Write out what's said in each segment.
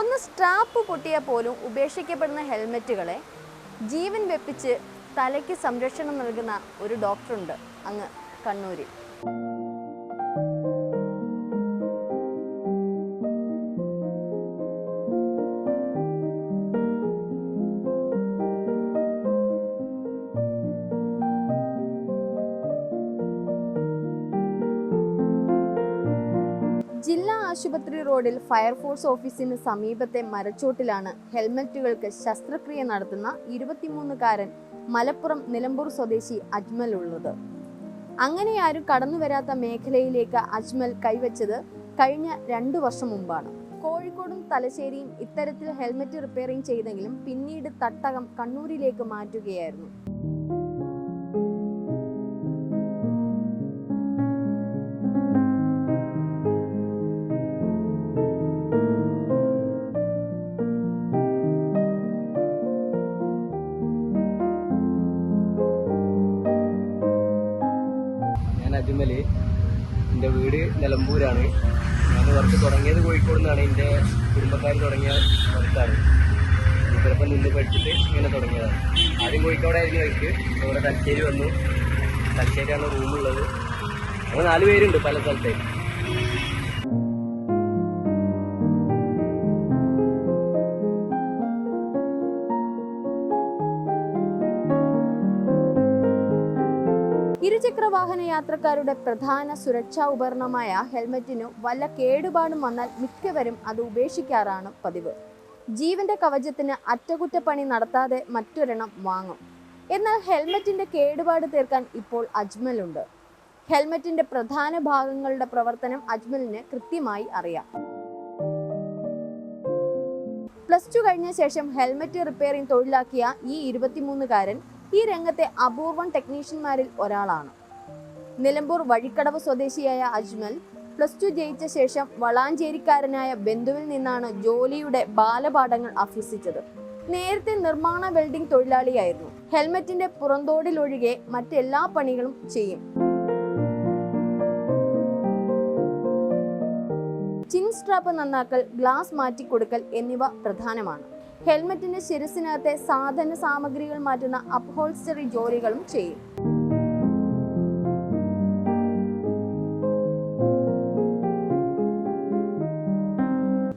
ഒന്ന് സ്ട്രാപ്പ് പൊട്ടിയാൽ പോലും ഉപേക്ഷിക്കപ്പെടുന്ന ഹെൽമെറ്റുകളെ ജീവൻ വെപ്പിച്ച് തലയ്ക്ക് സംരക്ഷണം നൽകുന്ന ഒരു ഡോക്ടറുണ്ട് അങ്ങ് കണ്ണൂരിൽ. ജില്ലാ ആശുപത്രി റോഡിൽ ഫയർഫോഴ്സ് ഓഫീസിന് സമീപത്തെ മരച്ചോട്ടിലാണ് ഹെൽമറ്റുകൾക്ക് ശസ്ത്രക്രിയ നടത്തുന്ന ഇരുപത്തിമൂന്നുകാരൻ മലപ്പുറം നിലമ്പൂർ സ്വദേശി അജ്മൽ ഉള്ളത്. അങ്ങനെ ആരും കടന്നു വരാത്ത മേഖലയിലേക്ക് അജ്മൽ കൈവച്ചത് കഴിഞ്ഞ രണ്ടു വർഷം മുമ്പാണ്. കോഴിക്കോടും തലശ്ശേരിയും ഇത്തരത്തിൽ ഹെൽമറ്റ് റിപ്പയറിംഗ് ചെയ്തെങ്കിലും പിന്നീട് തട്ടകം കണ്ണൂരിലേക്ക് മാറ്റുകയായിരുന്നു. ഞാൻ അജ്മൽ എന്റെ വീട് നിലമ്പൂരാണ്. ഞാൻ വർക്ക് തുടങ്ങിയത് കോഴിക്കോട് നിന്നാണ്. എന്റെ കുടുംബക്കാർ തുടങ്ങിയ വർക്കാണ്. ചിലപ്പോൾ നിന്ന് പഠിച്ചിട്ട് ഇങ്ങനെ തുടങ്ങിയതാണ്. ആദ്യം കോഴിക്കോടായിരുന്നു വർക്ക് ഇവിടെ തലശ്ശേരി വന്നു. തലശ്ശേരിയാണ് റൂമുള്ളത് ഞങ്ങൾ നാല് പേരുണ്ട് പല സ്ഥലത്തേക്ക് ഇരുചക്ര വാഹന യാത്രക്കാരുടെ പ്രധാന സുരക്ഷാ ഉപകരണമായ ഹെൽമറ്റിനു വല്ല കേടുപാടും വന്നാൽ മിക്കവരും അത് ഉപേക്ഷിക്കാറാണ് പതിവ്. ജീവന്റെ കവചത്തിന് അറ്റകുറ്റപ്പണി നടത്താതെ മറ്റൊരെണ്ണം വാങ്ങും. എന്നാൽ ഹെൽമറ്റിന്റെ കേടുപാട് തീർക്കാൻ ഇപ്പോൾ അജ്മലുണ്ട്. ഹെൽമറ്റിന്റെ പ്രധാന ഭാഗങ്ങളുടെ പ്രവർത്തനം അജ്മലിന് കൃത്യമായി അറിയാം. പ്ലസ് ടു കഴിഞ്ഞ ശേഷം ഹെൽമറ്റ് റിപ്പയറിംഗ് തൊഴിലാക്കിയ ഈ ഇരുപത്തിമൂന്നുകാരൻ ഈ രംഗത്തെ അപൂർവം ടെക്നീഷ്യന്മാരിൽ ഒരാളാണ്. നിലമ്പൂർ വഴിക്കടവ് സ്വദേശിയായ അജ്മൽ പ്ലസ് ടു ജയിച്ച ശേഷം വളാഞ്ചേരിക്കാരനായ ബന്ധുവിൽ നിന്നാണ് ജോലിയുടെ ബാലപാഠങ്ങൾ അഭ്യസിച്ചത്. നേരത്തെ നിർമ്മാണ വെൽഡിംഗ് തൊഴിലാളിയായിരുന്നു. ഹെൽമറ്റിന്റെ പുറന്തോടിലൊഴികെ മറ്റെല്ലാ പണികളും ചെയ്യും. ചിൻ സ്ട്രാപ്പ് നന്നാക്കൽ ഗ്ലാസ് മാറ്റിക്കൊടുക്കൽ എന്നിവ പ്രധാനമാണ്. ഹെൽമറ്റിന്റെ ശിരസിനകത്തെ സാധന സാമഗ്രികൾ മാറ്റുന്ന അപ്ഹോൾസ്റ്ററി ജോലികളും ചെയ്യും.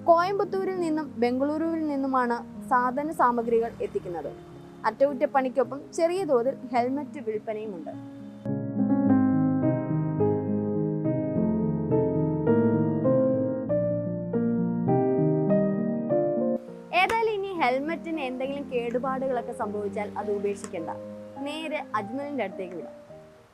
കോയമ്പത്തൂരിൽ നിന്നും ബംഗളൂരുവിൽ നിന്നുമാണ് സാധന സാമഗ്രികൾ എത്തിക്കുന്നത്. അറ്റകുറ്റപ്പണിക്കൊപ്പം ചെറിയ തോതിൽ ഹെൽമറ്റ് വിൽപ്പനയുമുണ്ട്. ഹെൽമെറ്റിന് എന്തെങ്കിലും കേടുപാടുകളൊക്കെ സംഭവിച്ചാൽ അത് ഉപേക്ഷിക്കേണ്ട. നേരെ അജ്മലിന്റെ അടുത്തേക്ക് വിടാം.